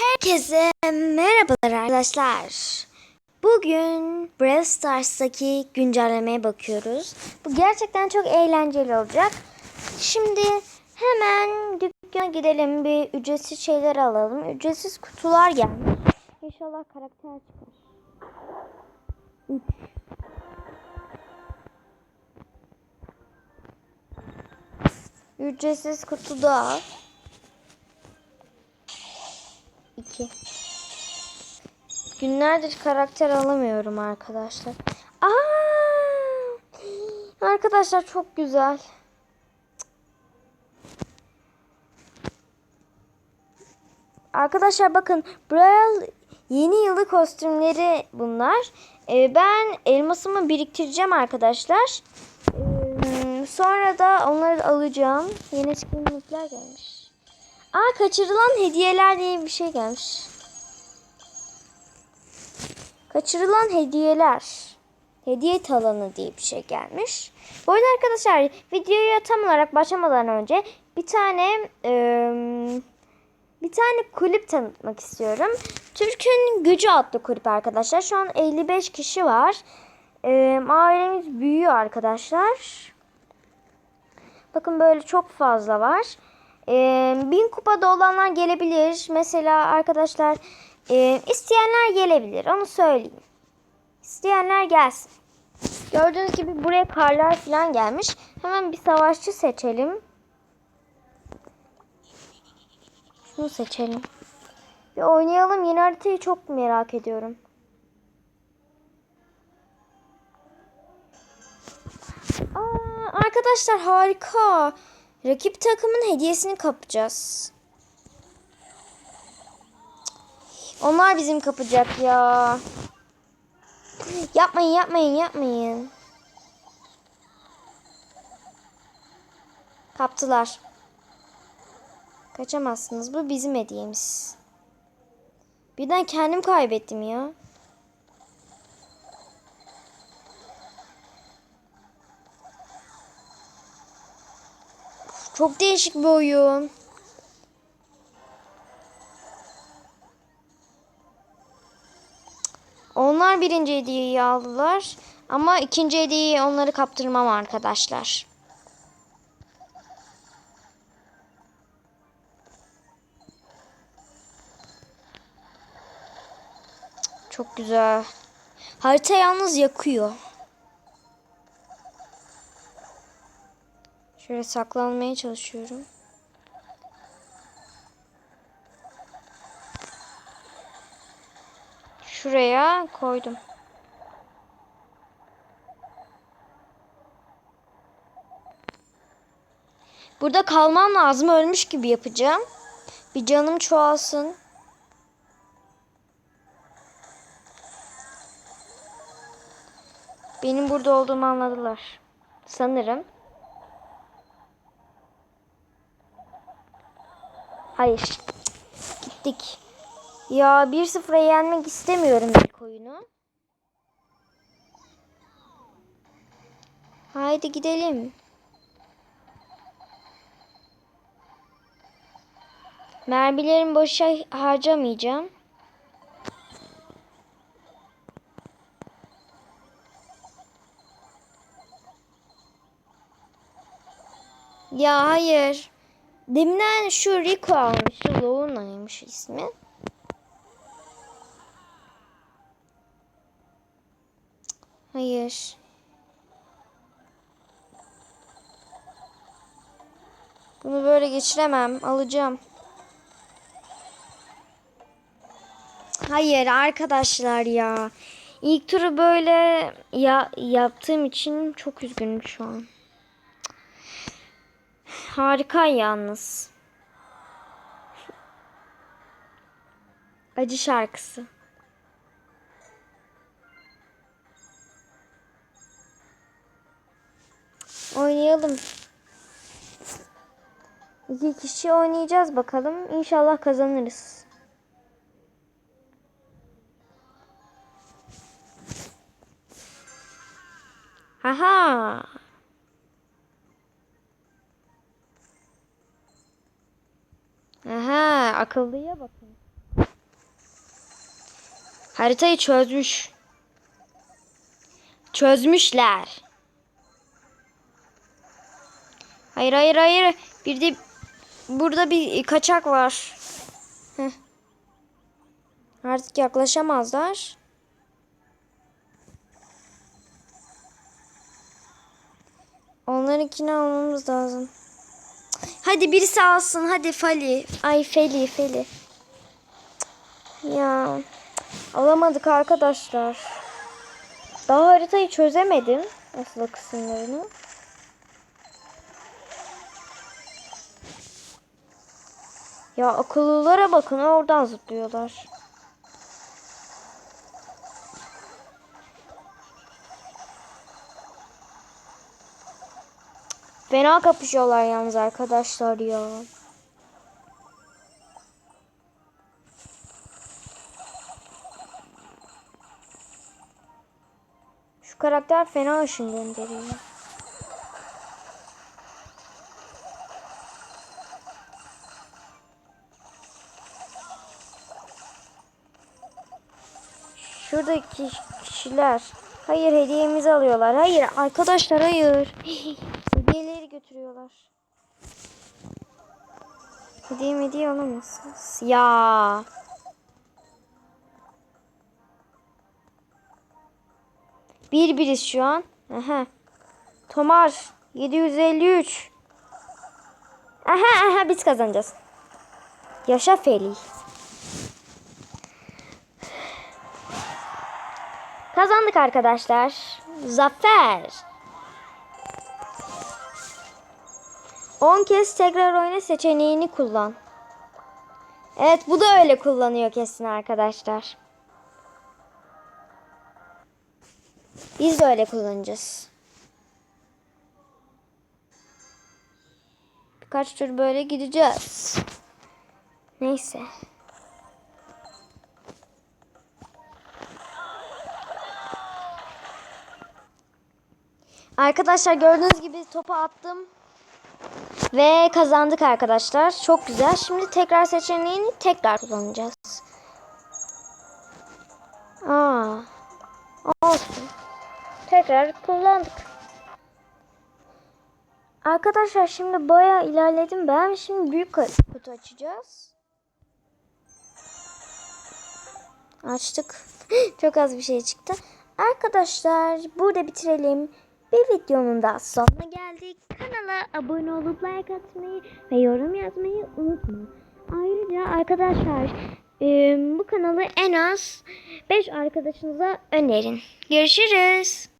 Herkese merhabalar arkadaşlar. Bugün Brawl Stars'taki güncellemeye bakıyoruz. Bu gerçekten çok eğlenceli olacak. Şimdi hemen dükkana gidelim. Bir ücretsiz şeyler alalım. Ücretsiz kutular gelmiş. İnşallah karakter çıkar. 3 Ücretsiz kutu da 2 Günlerdir karakter alamıyorum arkadaşlar. Aa! Arkadaşlar çok güzel. Arkadaşlar bakın Braille yeni yılı kostümleri bunlar. Ee, ben elmasımı biriktireceğim arkadaşlar. Ee, sonra da onları alacağım. Yeni skinlikler gelmiş. Aa kaçırılan hediyeler diye bir şey gelmiş. Kaçırılan hediyeler. Hediye talanı diye bir şey gelmiş. Bu arada arkadaşlar videoya tam olarak başlamadan önce bir tane eee, bir tane kulüp tanıtmak istiyorum. Türk'ün Gücü adlı kulüp arkadaşlar. Şu an 55 kişi var. Eee ailemiz büyüyor arkadaşlar. Bakın böyle çok fazla var. Eee bin kupada olanlar gelebilir. Mesela arkadaşlar eee, isteyenler gelebilir. Onu söyleyeyim. İsteyenler gelsin. Gördüğünüz gibi buraya karlar falan gelmiş. Hemen bir savaşçı seçelim. Şunu seçelim. Bir oynayalım. Yeni haritayı çok merak ediyorum. Aa, arkadaşlar harika. Rakip takımın hediyesini kapacağız. Onlar bizim kapacak ya. Yapmayın yapmayın yapmayın. Kaptılar. Kaçamazsınız. Bu bizim hediyemiz. Birden kendim kaybettim ya. Çok değişik bir oyun. Onlar birinci hediyeyi aldılar. Ama ikinci hediyeyi onları kaptırmam arkadaşlar. Çok güzel. Harita yalnız yakıyor. Şöyle saklanmaya çalışıyorum. Şuraya koydum. Burada kalmam lazım. Ölmüş gibi yapacağım. Bir canım çoğalsın. Benim burada olduğumu anladılar. Sanırım. Hayır. Gittik. Ya 1-0'a yenmek istemiyorum ilk oyunu. Haydi gidelim. Mermilerimi boşa harcamayacağım. Ya hayır. Deminden şu Rico almıştı. Louna'ymış ismi. Hayır. Bunu böyle geçiremem. Alacağım. Hayır arkadaşlar ya. İlk turu böyle ya yaptığım için çok üzgünüm şu an. Harika yalnız. Acı şarkısı. Oynayalım. İki kişi oynayacağız bakalım. İnşallah kazanırız. Aha, akıllıya bakın. Haritayı çözmüş. Çözmüşler. Hayır hayır hayır. Bir de burada bir kaçak var. Heh. Artık yaklaşamazlar. Onlarınkini almamız lazım. Hadi birisi alsın. Hadi Fali. Ay Feli Feli. Ya alamadık arkadaşlar. Daha haritayı çözemedim. Asıl kısımlarını. Ya akıllılara bakın oradan zıplıyorlar. Fena kapışıyorlar yalnız arkadaşlar ya. Şu karakter fena ışın gönderiyor. Şuradaki kişiler. Hayır hediyemizi alıyorlar. Hayır arkadaşlar hayır. Götürüyorlar. Hediye hediye alamazsınız. Ya. Bir biriz şu an. Aha. Tomar 753. Aha aha biz kazanacağız. Yaşa Feli. Kazandık arkadaşlar. Zafer. 10 kez tekrar oyna seçeneğini kullan. Evet bu da öyle kullanıyor kesin arkadaşlar. Biz de öyle kullanacağız. Birkaç tur böyle gideceğiz. Neyse. Arkadaşlar gördüğünüz gibi topu attım. Ve kazandık arkadaşlar. Çok güzel. Şimdi tekrar seçeneğini tekrar kullanacağız. Aa. Olsun. Tekrar kullandık. Arkadaşlar şimdi baya ilerledim ben. Şimdi büyük kutu açacağız. Açtık. Çok az bir şey çıktı. Arkadaşlar burada bitirelim. Bir videonun daha sonuna geldik. Kanala abone olup like atmayı ve yorum yazmayı unutma. Ayrıca arkadaşlar e, bu kanalı en az 5 arkadaşınıza önerin. Görüşürüz.